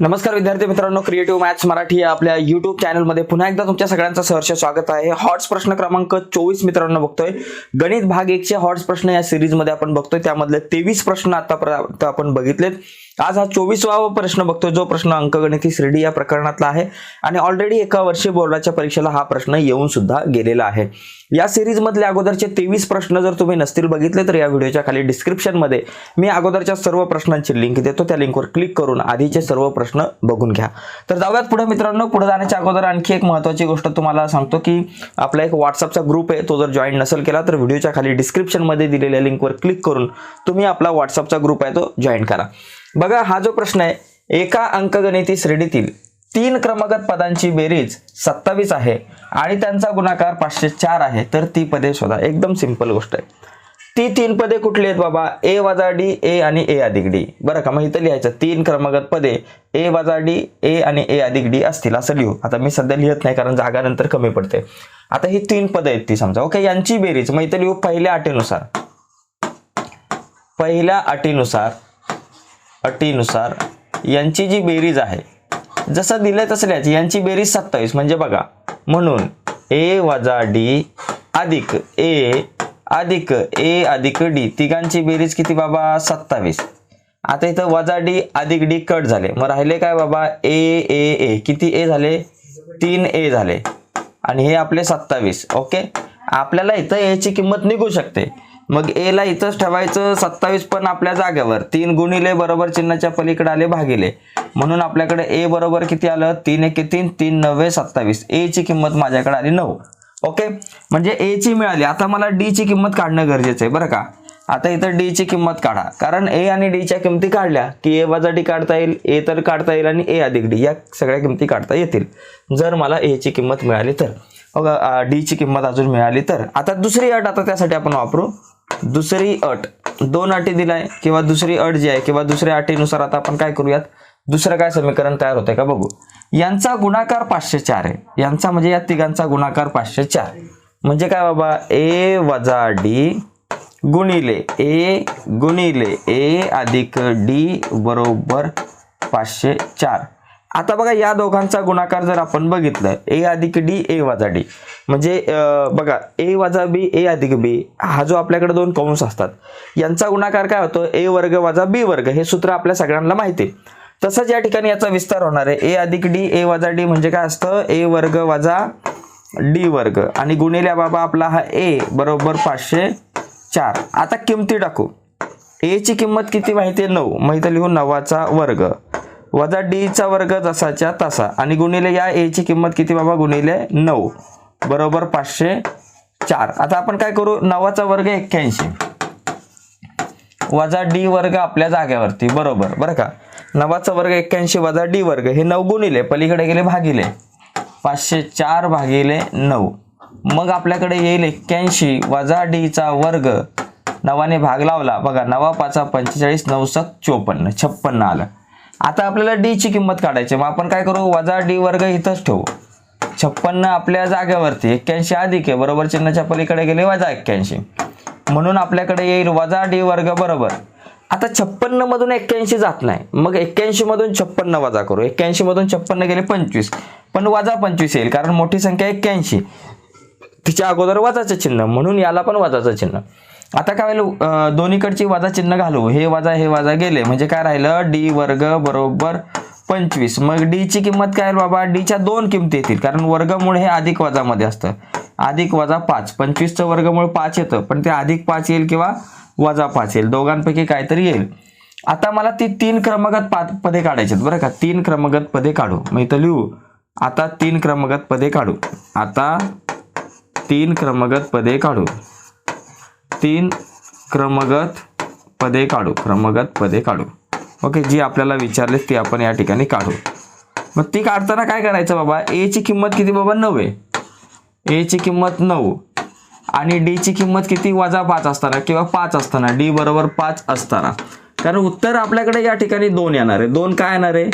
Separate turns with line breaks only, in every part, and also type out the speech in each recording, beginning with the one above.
नमस्कार विद्यार्थी मित्रांनो क्रिएटिव्ह मॅथ्स मराठी या आपल्या युट्यूब चॅनलमध्ये पुन्हा एकदा तुमच्या सगळ्यांचं सहर्ष स्वागत आहे. हॉट्स प्रश्न क्रमांक चोवीस मित्रांनो बघतोय. गणित भाग एकचे हॉट्स प्रश्न या सिरीजमध्ये आपण बघतोय. त्यामधले तेवीस प्रश्न आतापर्यंत आपण बघितलेत. आज हा चोवीसवा प्रश्न बघतोय. जो प्रश्न अंकगणिती श्रेणी या प्रकरणातला आहे. आणि ऑलरेडी एका वर्षी बोर्डाच्या परीक्षेला हा प्रश्न येऊन सुद्धा गेलेला आहे. या सिरीज मधले अगोदरचे तेवीस प्रश्न जर तुम्ही नसतील बघितले तर या व्हिडिओच्या खाली डिस्क्रिप्शनमध्ये मी अगोदरच्या सर्व प्रश्नांची लिंक देतो. त्या लिंकवर क्लिक करून आधीचे सर्व प्रश्न बघून घ्या. तर जाऊयात पुढे मित्रांनो. पुढे जाण्याच्या अगोदर आणखी एक महत्त्वाची गोष्ट तुम्हाला सांगतो की आपला एक व्हॉट्सअपचा ग्रुप आहे. तो जर जॉईन नसेल केला तर व्हिडिओच्या खाली डिस्क्रिप्शनमध्ये दिलेल्या लिंकवर क्लिक करून तुम्ही आपला व्हॉट्सअपचा ग्रुप आहे तो जॉईन करा. बघा हा जो प्रश्न आहे एका अंकगणिती श्रेणीतील तीन क्रमागत पदांची बेरीज सत्तावीस आहे आणि त्यांचा गुणाकार पाचशे चार आहे तर ती पदे शोधा. एकदम सिंपल गोष्ट आहे. ती तीन पदे कुठली आहेत बाबा? ए वजा डी ए आणि ए अधिक डी. बरं का मग इथं लिहायचं तीन क्रमागत पदे ए वजा डी ए आणि ए अधिक डी असतील असं लिहू. आता मी सध्या लिहित नाही कारण जागा नंतर कमी पडते. आता ही तीन पदं आहेत ती समजा. ओके यांची बेरीज मग इथं लिहू पहिल्या अटीनुसार. पहिल्या अटीनुसार अटीनुसार यांची जी बेरीज आहे जसं दिलं तसं यांची बेरीज सत्तावीस. म्हणजे बघा म्हणून ए वजा डी अधिक ए अधिक ए अधिक डी तिघांची बेरीज किती बाबा? सत्तावीस. आता इथं वजा डी अधिक डी कट झाले. मग राहिले काय बाबा? ए ए ए. किती ए झाले? तीन ए झाले. आणि हे आपले सत्तावीस. ओके? आपल्याला इथं एची किंमत निघू शकते. मग ए ला इथंच ठेवायचं सत्तावीस पण आपल्या जागेवर. तीन गुणिले बरोबर चिन्हाच्या पलीकडे आले भागिले. म्हणून आपल्याकडे ए बरोबर किती आलं? तीन एके तीन तीन नव्वे सत्तावीस. ए ची किंमत माझ्याकडे आली नऊ. ओके म्हणजे ए ची मिळाली. आता मला डी ची किंमत काढणं गरजेचं आहे बरं का? आता इथं डी ची किंमत काढा. कारण ए आणि डी च्या किमती काढल्या की ए वजा डी काढता येईल ए तर काढता येईल आणि ए अधिक डी या सगळ्या किमती काढता येतील. जर मला ए ची किंमत मिळाली तर. डी ची किंमत अजून मिळाली तर. आता दुसरी अट आता त्यासाठी आपण वापरू. दुसरी अट. दोन अटी दिलाय किंवा दुसरी अट जी आहे किंवा दुसऱ्या अटीनुसार आता आपण काय करूयात? दुसरं काय समीकरण तयार होतंय का बघू. यांचा गुणाकार पाचशे चार आहे. यांचा म्हणजे या तिघांचा गुणाकार पाचशे चार. म्हणजे काय बाबा? ए वजा डी गुणिले ए गुणिले ए अधिक डी बरोबर पाचशे चार. आता बघा या दोघांचा गुणाकार जर आपण बघितलं ए अधिक डी ए वजा डी. म्हणजे बघा ए वजा बी ए अधिक बी हा जो आपल्याकडे दोन कंस असतात यांचा गुणाकार काय होतो? ए वर्ग वजा बी वर्ग हे सूत्र आपल्या सगळ्यांना माहिती. आहे तसंच या ठिकाणी याचा विस्तार होणार आहे. ए अधिक डी ए वजा डी म्हणजे काय असतं? ए वर्ग वजा डी वर्ग. आणि गुणिल्या बाबा आपला हा ए बरोबर पाचशे चार. आता किमती टाकू. ए ची किंमत किती माहिती आहे? नऊ. माहिती लिहू नवाचा वर्ग. वजा डीचा वर्ग जसाच्या तसा. आणि गुणिले या एची किंमत किती बाबा? गुणिले नऊ. बरोबर पाचशे चार. आता आपण काय करू? नवाचा वर्ग एक्क्याऐंशी. वजा डी वर्ग आपल्या जागेवरती. बरोबर. बरं का? नवाचा वर्ग एक्क्याऐंशी वजा डी वर्ग. हे नऊ गुणिले. पलीकडे गेले भागिले. पाचशे चार भागिले नऊ. मग आपल्याकडे येईल एक्क्याऐंशी वजा डीचा वर्ग. नवाने भाग लावला. बघा नवा पाचा पंचेचाळीस नऊ सक चोपन्न. छप्पन्न आलं. आता आपल्याला डी ची किंमत काढायची मग आपण काय करू? वजा डी वर्ग इथंच ठेवू. छप्पन्न आपल्या जागेवरती एक्क्याऐंशी अधिक आहे. बरोबर चिन्हाच्या पलीकडे गेले वजा एक्क्याऐंशी. म्हणून आपल्याकडे येईल वजा डी वर्ग बरोबर. आता छप्पन्न मधून एक्क्याऐंशी जात नाही. मग एक्क्याऐंशी मधून छप्पन्न वजा करू. एक्क्याऐंशी मधून छप्पन्न गेले पंचवीस. पण वजा पंचवीस येईल कारण मोठी संख्या एक्क्याऐंशी. तिच्या अगोदर वजाचं चिन्ह. म्हणून याला पण वजाचं चिन्ह. आता काय होईल दोन्हीकडची वजा चिन्ह घालू. हे वजा हे वजा गेले. म्हणजे काय राहिलं? डी वर्ग बरोबर पंचवीस. मग डी ची किंमत काय आहे बाबा? डीच्या दोन किमती येतील. कारण वर्गमूळ हे अधिक वजामध्ये असतं. अधिक वजा पाच. पंचवीसचं वर्गमूळ पाच येतं. पण ते अधिक पाच येईल किंवा वजा पाच येईल. दोघांपैकी काहीतरी येईल. आता मला ती तीन क्रमागत पा पदे काढायची बरं का. तीन क्रमागत पदे काढू. मग इथं लिहू. आता तीन क्रमागत पदे काढू. आता तीन क्रमगत पदे काढू. तीन क्रमगत पदे काढू क्रमगत पदे काढू. ओके जी आपल्याला विचारले ती आपण या ठिकाणी काढू. मग ती काढताना काय करायचं बाबा? एची किंमत किती बाबा? नऊ आहे. एची किंमत नऊ आणि डीची किंमत किती वजा पाच असताना किंवा पाच असताना? डी बरोबर पाच असताना. कारण उत्तर आपल्याकडे या ठिकाणी दोन येणार आहे. दोन काय येणार आहे?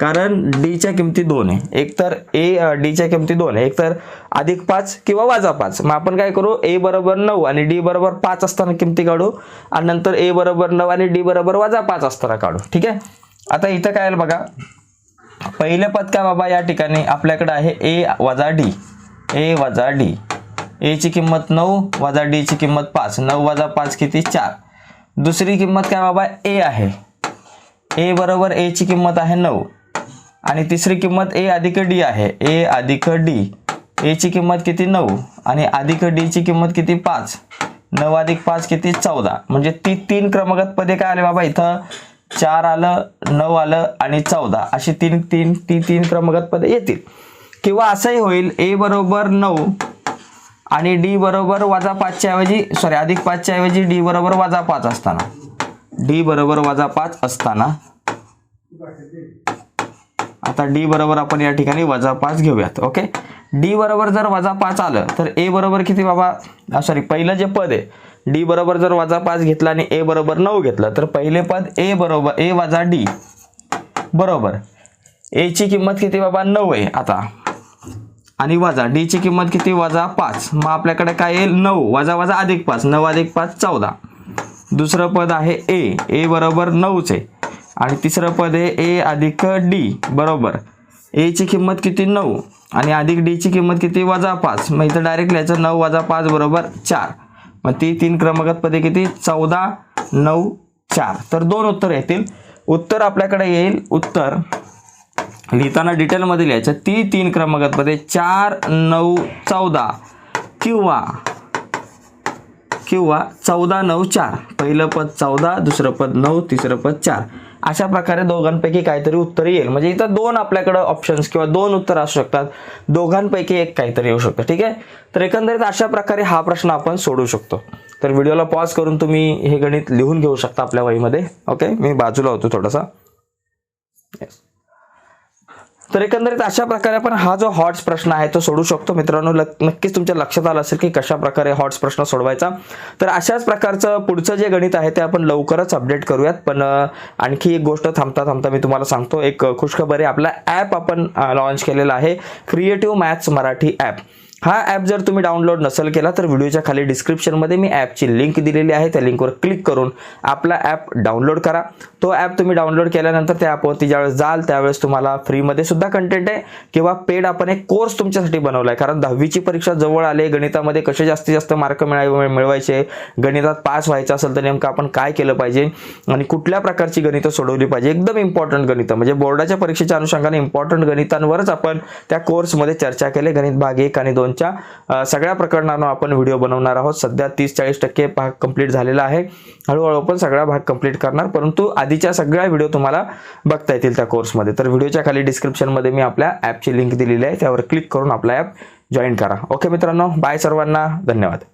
कारण डीच्या किमती दोन आहे. एक तर ए डीच्या किमती दोन आहे. एक तर अधिक पाच किंवा वाजा पाच. मग आपण काय करू? ए बरोबर नऊ आणि डी बरोबर पाच असताना किमती काढू आणि नंतर ए बरोबर नऊ आणि डी बरोबर वाजा पाच असताना काढू. ठीक आहे? आता इथं काय बघा? पहिलं पद काय बाबा या ठिकाणी आपल्याकडे आहे ए वजा डी ए वजा डी एची किंमत नऊ वजा डीची किंमत पाच. नऊ वजा पाच किती? चार. दुसरी किंमत काय बाबा? ए आहे. ए बरोबर एची किंमत आहे नऊ. आणि तिसरी किंमत ए अधिक डी आहे. ए अधिक डी. एची किंमत किती? नऊ. आणि अधिक डीची किंमत किती? पाच. नऊ अधिक पाच किती? चौदा. म्हणजे ती तीन क्रमागत पदे काय आले बाबा इथं? चार आलं नऊ आलं आणि चौदा. अशी तीन तीन ती तीन क्रमागत पदे येतील. किंवा असंही होईल ए बरोबर नऊ आणि डी बरोबर वजा पाचच्या ऐवजी सॉरी अधिक पाचच्या ऐवजी डी बरोबर वजा पाच असताना. डी बरोबर वजा पाच असताना. आता डी बरोबर आपण या ठिकाणी वजा पाच घेऊयात ओके डी बरोबर जर वजा पाच आलं तर ए बरोबर किती बाबा? सॉरी पहिलं जे पद आहे डी बरोबर जर वजा पाच घेतला आणि ए बरोबर नऊ घेतलं तर पहिले पद ए बरोबर ए वजा डी बरोबर. एची किंमत किती बाबा? नऊ आहे आता. आणि वजा डी ची किंमत किती? वजा पाच. मग आपल्याकडे काय येईल? नऊ. वजा वजा अधिक पाच. नऊ अधिक पाच चौदा. दुसरं पद आहे ए ए बरोबर नऊच आहे. आणि तिसरं पद आहे ए अधिक डी बरोबर. एची किंमत किती? नऊ. आणि अधिक डीची किंमत किती? वजा पाच. मग इथं डायरेक्ट लिहायचं नऊ वजा पाच बरोबर चार. मग ती तीन क्रमागत पदे किती? चौदा नऊ चार. तर दोन उत्तर येतील. उत्तर आपल्याकडे येईल. उत्तर लिहिताना डिटेलमध्ये लिहायचं. ती तीन क्रमांकामध्ये चार नऊ चौदा किंवा किंवा चौदा नऊ चार. पहिलं पद चौदा दुसरं पद नऊ तिसरं पद चार. अशा प्रकारे दोघांपैकी काहीतरी उत्तर येईल. म्हणजे इथं दोन आपल्याकडं ऑप्शन्स किंवा दोन उत्तर असू शकतात. दोघांपैकी एक काहीतरी येऊ शकतं. ठीक आहे? तर एकंदरीत अशा प्रकारे हा प्रश्न आपण सोडू शकतो. तर व्हिडिओला पॉज करून तुम्ही हे गणित लिहून घेऊ शकता आपल्या वहीमध्ये. ओके मी बाजूला होतो थोडासा. तर एकंदरीत अशा प्रकारे आपण हा जो हॉट्स प्रश्न आहे तो सोडू शकतो. मित्रांनो नक्कीच तुमच्या लक्षात आलं असेल की कशा प्रकारे हॉट्स प्रश्न सोडवायचा. तर अशाच प्रकारचं पुढचं जे गणित आहे ते आपण लवकरच अपडेट करूयात. पण आणखी एक गोष्ट थांबता थांबता मी तुम्हाला सांगतो. एक खुशखबर आहे. आपला ॲप आपण लॉन्च केलेला आहे. क्रिएटिव्ह मॅथ्स मराठी ॲप हा ॲप जर तुम्ही डाउनलोड नसेल केला तर व्हिडिओच्या खाली डिस्क्रिप्शनमध्ये मी ॲपची लिंक दिलेली आहे. त्या लिंकवर क्लिक करून आपला ॲप डाउनलोड करा. तो ॲप तुम्ही डाउनलोड केल्यानंतर त्या ॲपवरती ज्यावेळेस जाल त्यावेळेस तुम्हाला फ्रीमध्ये सुद्धा कंटेंट आहे. किंवा पेड आपण एक कोर्स तुमच्यासाठी बनवला आहे कारण दहावीची परीक्षा जवळ आले गणितामध्ये कसे जास्तीत जास्त मार्क मिळावे मिळवायचे? गणितात पास व्हायचं असेल तर नेमकं आपण काय केलं पाहिजे? आणि कुठल्या प्रकारची गणितं सोडवली पाहिजे? एकदम इम्पॉर्टंट गणितं. म्हणजे बोर्डाच्या परीक्षेच्या अनुषंगाने इम्पॉर्टंट गणितांवरच आपण त्या कोर्समध्ये चर्चा केली. गणित भाग एक आणि दोन दोनच्या सगळ्या प्रकरणांवर आपण व्हिडिओ बनवणार आहोत. सध्या तीस चाळीस टक्के भाग कंप्लीट झालेला आहे. हळूहळू आपण सगळा भाग कंप्लीट करणार. परंतु आधीच्या सगळ्या व्हिडिओ तुम्हाला बघता येतील त्या कोर्समध्ये तर व्हिडिओच्या खाली डिस्क्रिप्शनमध्ये मी आपल्या ॲपची लिंक दिलेली आहे. त्यावर क्लिक करून आपला ॲप जॉईन करा. ओके मित्रांनो बाय सर्वांना. धन्यवाद.